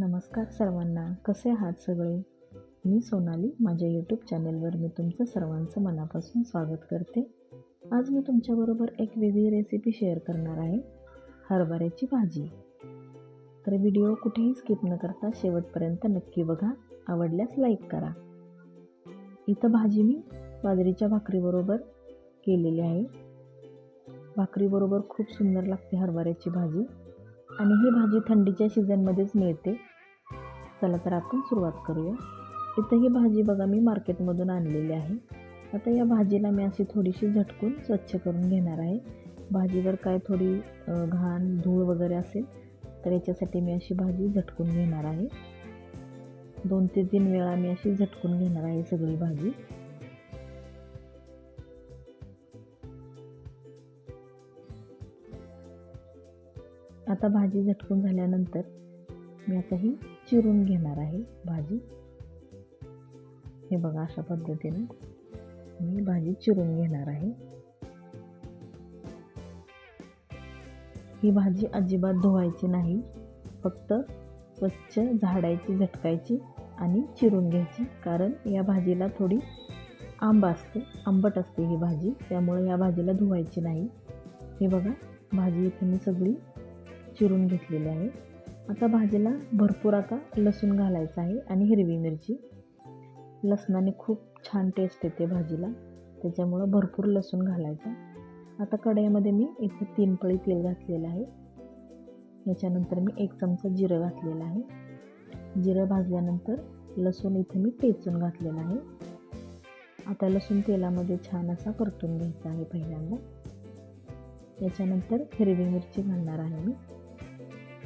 नमस्कार सर्वांना. कसे आहात सगळे? मी सोनाली. माझ्या यूट्यूब चॅनेलवर मी तुमचं सर्वांचं मनापासून स्वागत करते. आज मी तुमच्याबरोबर एक वेगळी रेसिपी शेअर करणार आहे. हरभऱ्याची भाजी. तर व्हिडिओ कुठेही स्किप न करता शेवटपर्यंत नक्की बघा. आवडल्यास लाईक करा. इथं भाजी मी बाजरीच्या भाकरीबरोबर केलेली आहे. भाकरीबरोबर खूप सुंदर लागते हरभऱ्याची भाजी. आणि ही भाजी थंडीच्या सीझनमध्येच मिळते. चला तर आपण सुरुवात करूया. इथं ही भाजी बघा मी मार्केटमधून आणलेली आहे. आता या भाजीला मी अशी थोडीशी झटकून स्वच्छ करून घेणार आहे. भाजीवर काय थोडी घाण धूळ वगैरे असेल तर याच्यासाठी मी अशी भाजी झटकून घेणार आहे. दोन ते तीन वेळा मी अशी झटकून घेणार आहे सगळी भाजी. आता भाजी झटकून झाल्यानंतर मी आता ही चिरून घेणार आहे भाजी. हे बघा अशा पद्धतीने मी भाजी चिरून घेणार आहे. ही भाजी अजिबात धुवायची नाही फक्त स्वच्छ झाडायची झटकायची आणि चिरून घ्यायची. कारण या भाजीला थोडी आंब असते आंबट असते ही भाजी त्यामुळे या भाजीला धुवायची नाही. हे बघा भाजी इथे मी सगळी चिरून घेतलेली आहे. आता भाजीला भरपूर आता लसूण घालायचं आहे आणि हिरवी मिरची. लसणाने खूप छान टेस्ट येते भाजीला. त्याच्यामुळं भरपूर लसूण घालायचा. आता कढईमध्ये मी इथे तीन पळी तेल घातलेलं आहे. याच्यानंतर मी एक चमचा जिरं घातलेलं आहे. जिरं भाजल्यानंतर लसूण इथे मी टेचून घातलेलं आहे. आता लसूण तेलामध्ये छान असा परतून घ्यायचा आहे पहिल्यांदा. याच्यानंतर हिरवी मिरची घालणार आहे मी.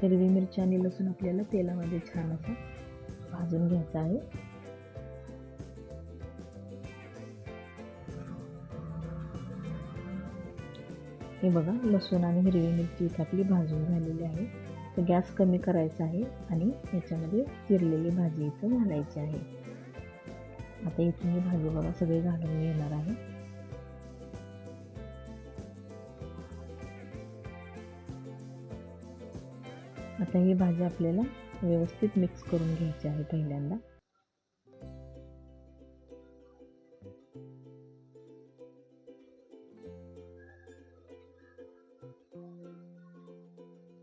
हिरवी मिरची आणि लसूण आपल्याला तेलामध्ये छान असं भाजून घ्यायचं आहे. हे बघा लसूण आणि हिरवी मिरची इथं आपली भाजून झालेली आहे. तर गॅस कमी करायचा आहे आणि याच्यामध्ये चिरलेली भाजी इथं घालायची आहे. आता इथे मी भाजी बघा सगळी घालून घेणार आहे. आता ही भाजी आपल्याला व्यवस्थित मिक्स करून घ्यायची आहे पहिल्यांदा.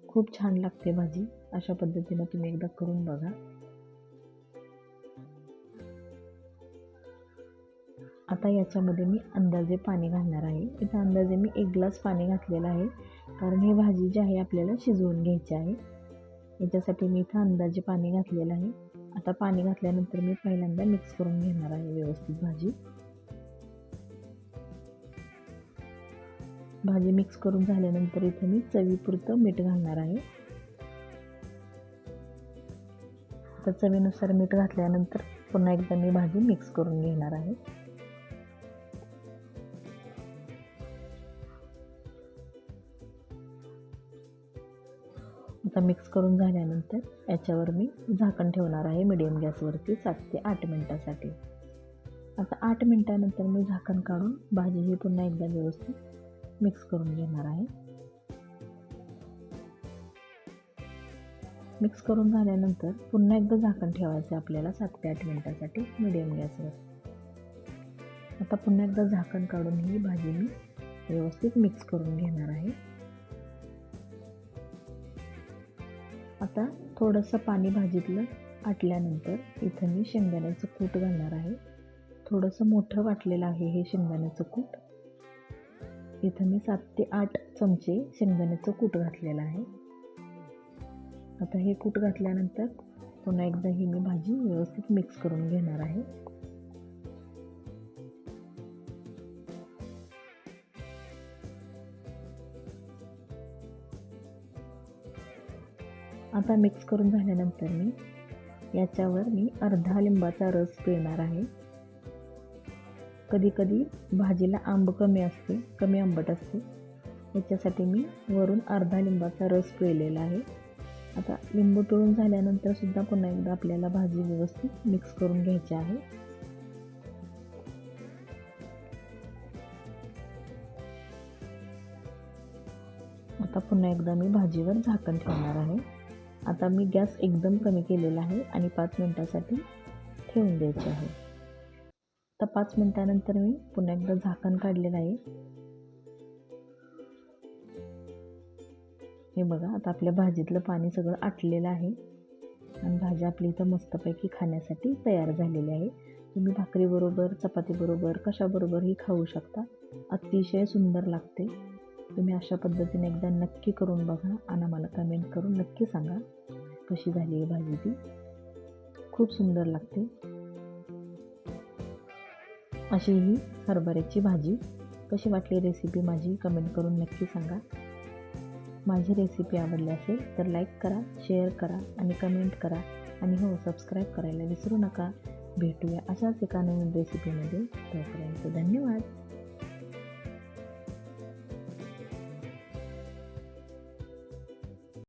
खूप छान लागते भाजी. अशा पद्धतीनं तुम्ही एकदा करून बघा. आता याच्यामध्ये मी अंदाजे पाणी घालणार आहे. इथं अंदाजे मी एक ग्लास पाणी घातलेलं आहे. कारण ही भाजी जी आहे आपल्याला शिजवून घ्यायची आहे. याच्यासाठी मी इथं अंदाजे पाणी घातलेलं आहे. आता पाणी घातल्यानंतर मी पहिल्यांदा मिक्स करून घेणार आहे व्यवस्थित भाजी. भाजी मिक्स करून झाल्यानंतर इथे मी चवीपुरतं मीठ घालणार आहे. आता चवीनुसार मीठ घातल्यानंतर पुन्हा एकदा मी भाजी मिक्स करून घेणार आहे. आता मिक्स करून झाल्यानंतर याच्यावर मी झाकण ठेवणार आहे मिडियम गॅसवरती सात ते आठ मिनटासाठी. आता आठ मिनटानंतर मी झाकण काढून भाजी ही पुन्हा एकदा व्यवस्थित मिक्स करून घेणार आहे. मिक्स करून झाल्यानंतर पुन्हा एकदा झाकण ठेवायचं आपल्याला सात ते आठ मिनटासाठी मिडियम गॅसवर. आता पुन्हा एकदा झाकण काढून ही भाजी मी व्यवस्थित मिक्स करून घेणार आहे. आता थोडंसं पाणी भाजीतलं आटल्यानंतर इथं मी शेंगदाण्याचं कूट घालणार आहे. थोडंसं मोठं वाटलेलं आहे हे शेंगदाण्याचं कूट. इथं मी सात ते आठ चमचे शेंगदाण्याचं कूट घातलेलं आहे. आता हे कूट घातल्यानंतर पुन्हा एकदा ही मी भाजी व्यवस्थित मिक्स करून घेणार आहे. आता मिक्स करून झाल्यानंतर मी याच्यावर मी अर्धा लिंबाचा रस पिळणार आहे. कधी कधी भाजीला आंब कमी असते कमी आंबट असते. याच्यासाठी मी वरून अर्धा लिंबाचा रस पिळलेला आहे. आता लिंबू पिळून झाल्यानंतर सुद्धा पुन्हा एकदा आपल्याला भाजी व्यवस्थित मिक्स करून घ्यायची आहे. आता पुन्हा एकदा मी भाजीवर झाकण ठेवणार आहे. आता मी गॅस एकदम कमी केलेला आहे आणि पाच मिनटासाठी ठेवून द्यायचे आहे. तर पाच मिनटानंतर मी पुन्हा एकदा झाकण काढलेलं आहे. हे बघा आता आपल्या भाजीतलं पाणी सगळं आटलेलं आहे. आणि भाजी आपली इथं मस्तपैकी खाण्यासाठी तयार झालेली आहे तुम्ही भाकरीबरोबर चपातीबरोबर कशाबरोबरही खाऊ शकता. अतिशय सुंदर लागते. तुम्ही अशा पद्धतीने एकदा नक्की करून बघा आणि मला कमेंट करून नक्की सांगा कशी झाली आहे भाजी ती. खूप सुंदर लागते. अशी ही हरभऱ्याची भाजी. कशी वाटली रेसिपी माझी कमेंट करून नक्की सांगा. माझी रेसिपी आवडली असेल तर लाईक करा शेअर करा आणि कमेंट करा. आणि हो सबस्क्राईब करायला विसरू नका. भेटूया अशाच एका नवीन रेसिपीमध्ये तोपर्यंत धन्यवाद.